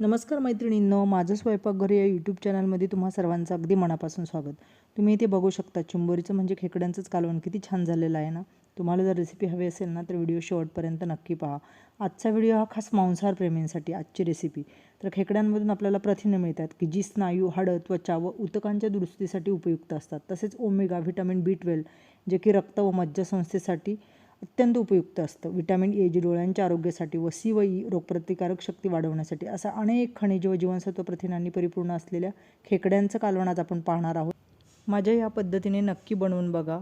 नमस्कार मैत्रिणींनो माझं स्वयंपाकघर या यूट्यूब चॅनलमध्ये तुम्हा सर्वांचं अगदी मनापासून स्वागत. तुम्ही इथे बघू शकता चिंबोरीचं म्हणजे खेकड्यांचंच कालवण किती छान झालेलं आहे ना? तुम्हाला जर रेसिपी हवी असेल ना तर व्हिडिओ शेवटपर्यंत नक्की पहा. आजचा व्हिडिओ हा खास मांसाहार प्रेमींसाठी आजची रेसिपी तर खेकड्यांमधून आपल्याला प्रथिने मिळतात की जी स्नायू हाडं त्वचा व उतकांच्या दुरुस्तीसाठी उपयुक्त असतात. तसेच ओमेगा व्हिटॅमिन बी ट्वेल्व जे की रक्त व मज्जासंस्थेसाठी अत्यंत उपयुक्त असतं. विटॅमिन ए जी डोळ्यांच्या आरोग्यासाठी व सी व ई रोगप्रतिकारक शक्ती वाढवण्यासाठी असा अनेक खनिज व जीवनसत्व प्रथिनांनी परिपूर्ण असलेल्या खेकड्यांचं कालवण आज आपण पाहणार आहोत. माझ्या या पद्धतीने नक्की बनवून बघा.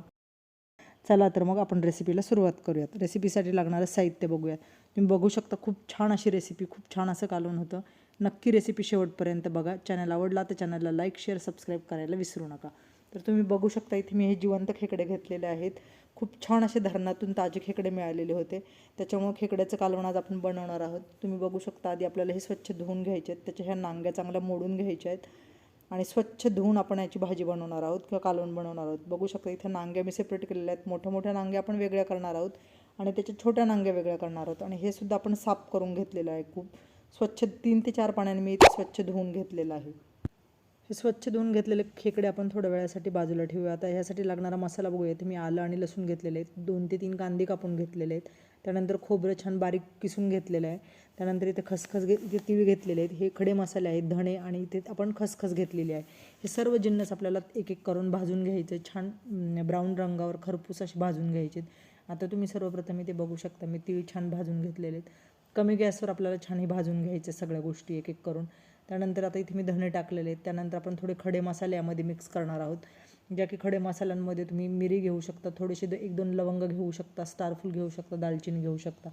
चला तर मग आपण रेसिपीला सुरुवात करूयात. रेसिपीसाठी लागणारं साहित्य बघूयात. तुम्ही बघू शकता खूप छान अशी रेसिपी खूप छान असं कालवण होतं. नक्की रेसिपी शेवटपर्यंत बघा. चॅनल आवडला तर चॅनलला लाईक शेअर सबस्क्राईब करायला विसरू नका. तर तुम्ही बघू शकता इथे मी हे जिवंत खेकडे घेतलेले आहेत. खूप छान असे धरणातून ताजे खेकडे मिळालेले होते. त्याच्यामुळे खेकड्याचं कालवण आज आपण बनवणार आहोत. तुम्ही बघू शकता आधी आपल्याला हे स्वच्छ धुवून घ्यायचे आहेत. त्याच्या ह्या नांग्या चांगल्या मोडून घ्यायच्या आहेत. आणि स्वच्छ धुवून आपण याची भाजी बनवणार आहोत किंवा कालवण बनवणार आहोत. बघू शकता इथे नांग्या मी सेपरेट केलेल्या आहेत. मोठ्या मोठ्या नांग्या आपण वेगळ्या करणार आहोत. आणि त्याच्या छोट्या नांग्या वेगळ्या करणार आहोत. आणि हे सुद्धा आपण साफ करून घेतलेलं आहे खूप. स्वच्छ तीन ते चार पाण्याने मी इथे स्वच्छ धुवून घेतलेलं आहे. हे स्वच्छ धुवून घेतलेले खेकडे आपण थोड्या वेळासाठी बाजूला ठेवूया. आता ह्यासाठी लागणारा मसाला बघूया इथे मी आलं आणि लसूण घेतलेले आहेत. दोन ते तीन कांदे कापून घेतलेले आहेत. त्यानंतर खोबरं छान बारीक किसून घेतलेलं आहे. त्यानंतर इथे खसखस घे इथे तीळ घेतलेले आहेत. हे खडे मसाले आहेत. धणे आणि इथे आपण खसखस घेतलेली आहे. हे सर्व जिन्नस आपल्याला एक एक करून भाजून घ्यायचे. छान ब्राऊन रंगावर खरपूस असे भाजून घ्यायचे आता तुम्ही सर्वप्रथम इथे बघू शकता मी तीळ छान भाजून घेतलेले आहेत. कमी गॅसवर आपल्याला छान हे भाजून घ्यायचे सगळ्या गोष्टी एक एक करून. त्यानंतर आता इथे मी धणे टाकलेले आहेत. त्यानंतर आपण थोडे खडे मसाले यामध्ये मिक्स करणार आहोत. ज्या की खडे मसाल्यांमध्ये तुम्ही मिरी घेऊ शकता थोडेसे एक दोन लवंग घेऊ शकता स्टारफुल घेऊ शकता दालचिनी घेऊ शकता.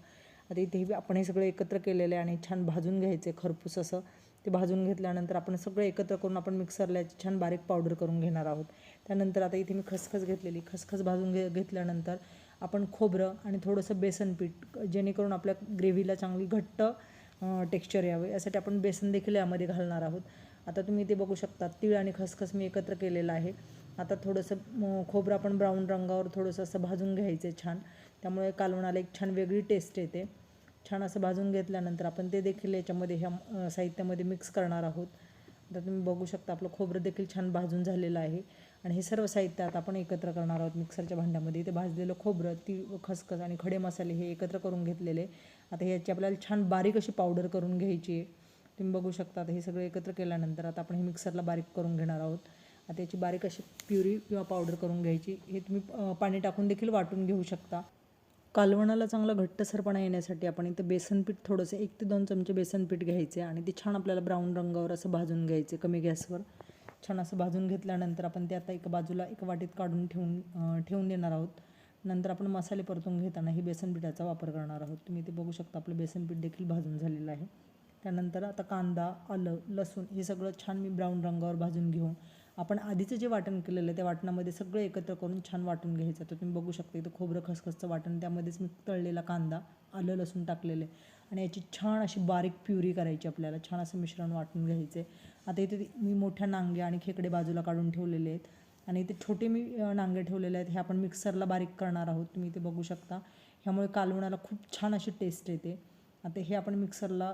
आता इथे आपण हे सगळं एकत्र केलेलं आहे आणि छान भाजून घ्यायचे खरपूस असं. ते भाजून घेतल्यानंतर आपण सगळं एकत्र करून आपण मिक्सरला छान बारीक पावडर करून घेणार आहोत. त्यानंतर आता इथे मी खसखस घेतलेली. खसखस भाजून घे घेतल्यानंतर आपण खोबरं आणि थोडंसं बेसन पीठ जेणेकरून आपल्या ग्रेव्हीला चांगली घट्ट टेक्स्चर यावं. यासाठी आपण बेसन देखील यामध्ये घालणार आहोत. आता तुम्ही ते बघू शकता तीळ आणि खसखस मी एकत्र केलेलं आहे. आता थोडंसं खोबरं आपण ब्राऊन रंगावर थोडंसं असं भाजून घ्यायचं आहे छान. त्यामुळे कालवणाला एक छान वेगळी टेस्ट येते. छान असं भाजून घेतल्यानंतर आपण ते देखील याच्यामध्ये ह्या साहित्यामध्ये मिक्स करणार आहोत. आता तुम्ही बघू शकता आपलं खोबरं देखील छान भाजून झालेलं आहे. आणि हे सर्व साहित्य आता आपण एकत्र करणार आहोत मिक्सरच्या भांड्यामध्ये. ते भाजलेलं खोबरं ती खसखस आणि खडे मसाले हे एकत्र करून घेतलेले. आता ह्याची आपल्याला छान बारीक अशी पावडर करून घ्यायची आहे. तुम्ही बघू शकता आता हे सगळं एकत्र केल्यानंतर आता आपण हे मिक्सरला बारीक करून घेणार आहोत. आता याची बारीक अशी प्युरी किंवा पावडर करून घ्यायची. हे तुम्ही पाणी टाकून देखील वाटून घेऊ शकता. कालवणाला चांगला घट्टसरपणा येण्यासाठी आपण इथं बेसनपीठ थोडंसं एक ते दोन चमचे बेसनपीठ घ्यायचे आणि ते छान आपल्याला ब्राऊन रंगावर असं भाजून घ्यायचे कमी गॅसवर. छान असं भाजून घेतल्यानंतर आपण ते आता एका बाजूला एका वाटीत काढून ठेवून ठेवून देणार आहोत. नंतर आपण मसाले परतून घेताना ही बेसन पिठाचा वापर करणार आहोत. तुम्ही ते बघू शकता आपलं बेसन पीठ देखील भाजून झालेलं आहे. त्यानंतर आता कांदा आलं लसूण हे सगळं छान मी ब्राऊन रंगावर भाजून घेऊन आपण आधीचं जे वाटण केलेलं आहे त्या वाटणामध्ये सगळं एकत्र करून छान वाटून घ्यायचं. तर तुम्ही बघू शकता इथं खोबरं खसखसचं वाटण त्यामध्येच मी तळलेला कांदा आलं लसूण टाकलेलं आहे. आणि याची छान अशी बारीक प्युरी करायची आपल्याला छान असं मिश्रण वाटून घ्यायचं आहे. आता इथे मी मोठ्या नांग्या आणि खेकडे बाजूला काढून ठेवलेले आहेत. आणि इथे छोटे मी नांगे ठेवलेले आहेत. हे आपण मिक्सरला बारीक करणार आहोत. तुम्ही इथे बघू शकता. ह्यामुळे कालवणाला खूप छान अशी टेस्ट येते. आता हे आपण मिक्सरला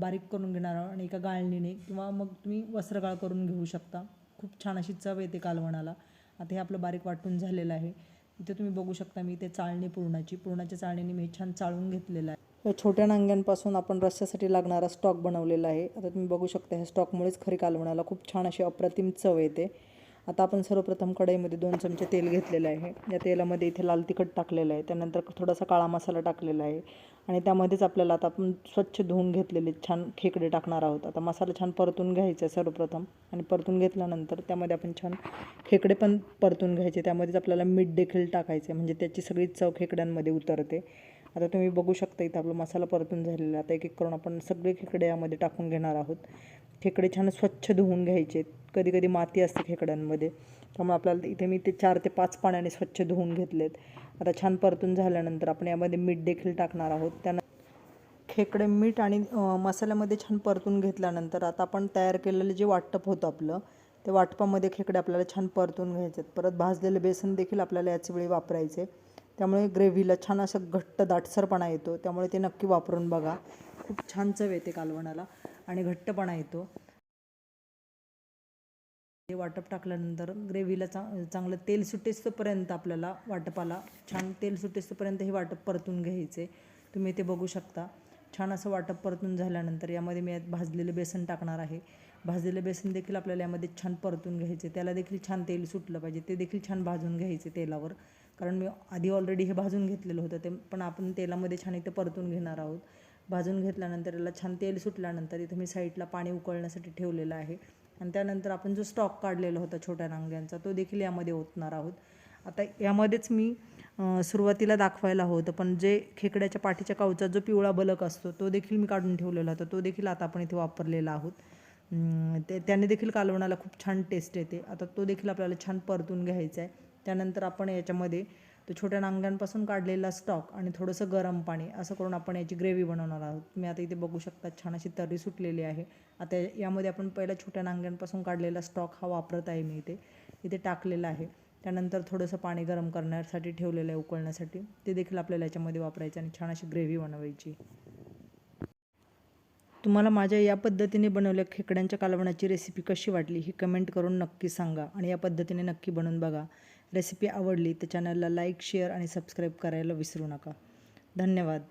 बारीक करून घेणार आहोत आणि एका गाळणीने किंवा मग तुम्ही वस्त्रगाळ करून घेऊ शकता. खूप छान अशी चव येते कालवणाला. आता हे आपलं बारीक वाटून झालेलं आहे. इथे तुम्ही बघू शकता मी इथे चाळणी पूर्णाची. पूर्णाच्या चाळणीने मी छान चाळून घेतलेलं आहे. या छोट्या नांग्यांपासून आपण रस्त्यासाठी लागणारा स्टॉक बनवलेला आहे. आता तुम्ही बघू शकता ह्या स्टॉकमुळेच खरी कालवणाला खूप छान अशी अप्रतिम चव येते. आता आपण सर्वप्रथम कढईमध्ये दोन चमचे तेल घेतलेलं आहे. या तेलामध्ये इथे लाल तिखट टाकलेलं आहे. त्यानंतर थोडासा काळा मसाला टाकलेला आहे. आणि त्यामध्येच आपल्याला आता आपण स्वच्छ धुवून घेतलेले छान खेकडे टाकणार आहोत. आता मसाला छान परतून घ्यायचा आहे सर्वप्रथम. आणि परतून घेतल्यानंतर त्यामध्ये आपण छान खेकडे पण परतून घ्यायचे. त्यामध्येच आपल्याला मीठ देखील टाकायचे. म्हणजे त्याची सगळी चव खेकड्यांमध्ये उतरते. आता तुम्ही बघू शकता इथं आपला मसाला परतून झालेला आता एक एक करून आपण सगळे खेकडे यामध्ये टाकून घेणार आहोत. खेकडे छान स्वच्छ धुवून घ्यायचे. कधी कधी माती असते खेकड्यांमध्ये. त्यामुळे आपल्याला इथे मी ते चार ते पाच पाण्याने स्वच्छ धुवून घेतलेत. आता छान परतून झाल्यानंतर आपण यामध्ये मीठ देखील टाकणार आहोत. त्यानं खेकडे मीठ आणि मसाल्यामध्ये छान परतून घेतल्यानंतर आता आपण तयार केलेलं जे वाटप होतं आपलं ते वाटपामध्ये खेकडे आपल्याला छान परतून घ्यायचे परत भाजलेलं बेसन देखील आपल्याला याच वेळी वापरायचे. त्यामुळे ग्रेव्हीला छान असं घट्ट दाटसरपणा येतो. त्यामुळे ते नक्की वापरून बघा. खूप छान चव येते कालवणाला आणि घट्टपणा येतो. हे वाटप टाकल्यानंतर ग्रेव्हीला चांग चांगलं तेल सुटेस्तोपर्यंत आपल्याला वाटपाला छान तेल सुटेस्तोपर्यंत हे वाटप परतून घ्यायचे. तुम्ही ते बघू शकता. छान असं वाटप परतून झाल्यानंतर यामध्ये मी भाजलेलं बेसन टाकणार आहे. भाजलेलं बेसन देखील आपल्याला यामध्ये छान परतून घ्यायचे. त्याला देखील छान तेल सुटलं पाहिजे. ते देखील छान भाजून घ्यायचे तेलावर. कारण मी आधी ऑलरेडी हे भाजून घेतलेलं होतं. ते पण आपण तेलामध्ये छान इथं परतून घेणार आहोत. भाजून घेतल्यानंतर याला छान तेल सुटल्यानंतर इथं मी साईडला पाणी उकळण्यासाठी ठेवलेलं आहे. आणि त्यानंतर आपण जो स्टॉक काढलेला होता छोट्या नांग्यांचा तो देखील यामध्ये ओतणार आहोत. आता यामध्येच मी सुरुवातीला दाखवायला होतं पण जे खेकड्याच्या पाठीच्या कावचा जो पिवळा बलक असतो तो देखील मी काढून ठेवलेला होता तो देखील आता आपण इथे वापरलेला आहोत. ते त्याने देखील कालवणाला खूप छान टेस्ट येते. आता तो देखील आपल्याला छान परतून घ्यायचा आहे. त्यानंतर आपण याच्यामध्ये तो छोट्या नांग्यांपासून काढलेला स्टॉक आणि थोडंसं गरम पाणी असं करून आपण याची ग्रेव्ही बनवणार आहोत. तुम्ही आता इथे बघू शकता छान अशी तर्री सुटलेली आहे. आता यामध्ये आपण पहिला छोट्या नांग्यांपासून काढलेला स्टॉक हा वापरत आहे मी इथे. इथे टाकलेला आहे. त्यानंतर थोडंसं पाणी गरम करण्यासाठी ठेवलेलं आहे उकळण्यासाठी. ते देखील आपल्याला याच्यामध्ये वापरायचं आणि छान अशी ग्रेव्ही बनवायची. तुम्हाला माझ्या या पद्धतीने बनवलेल्या खेकड्यांच्या कालवणाची रेसिपी कशी वाटली ही कमेंट करून नक्की सांगा आणि या पद्धतीने नक्की बनवून बघा. रेसिपी आवडली तर चॅनलला लाईक शेअर आणि सबस्क्राईब करायला विसरू नका. धन्यवाद.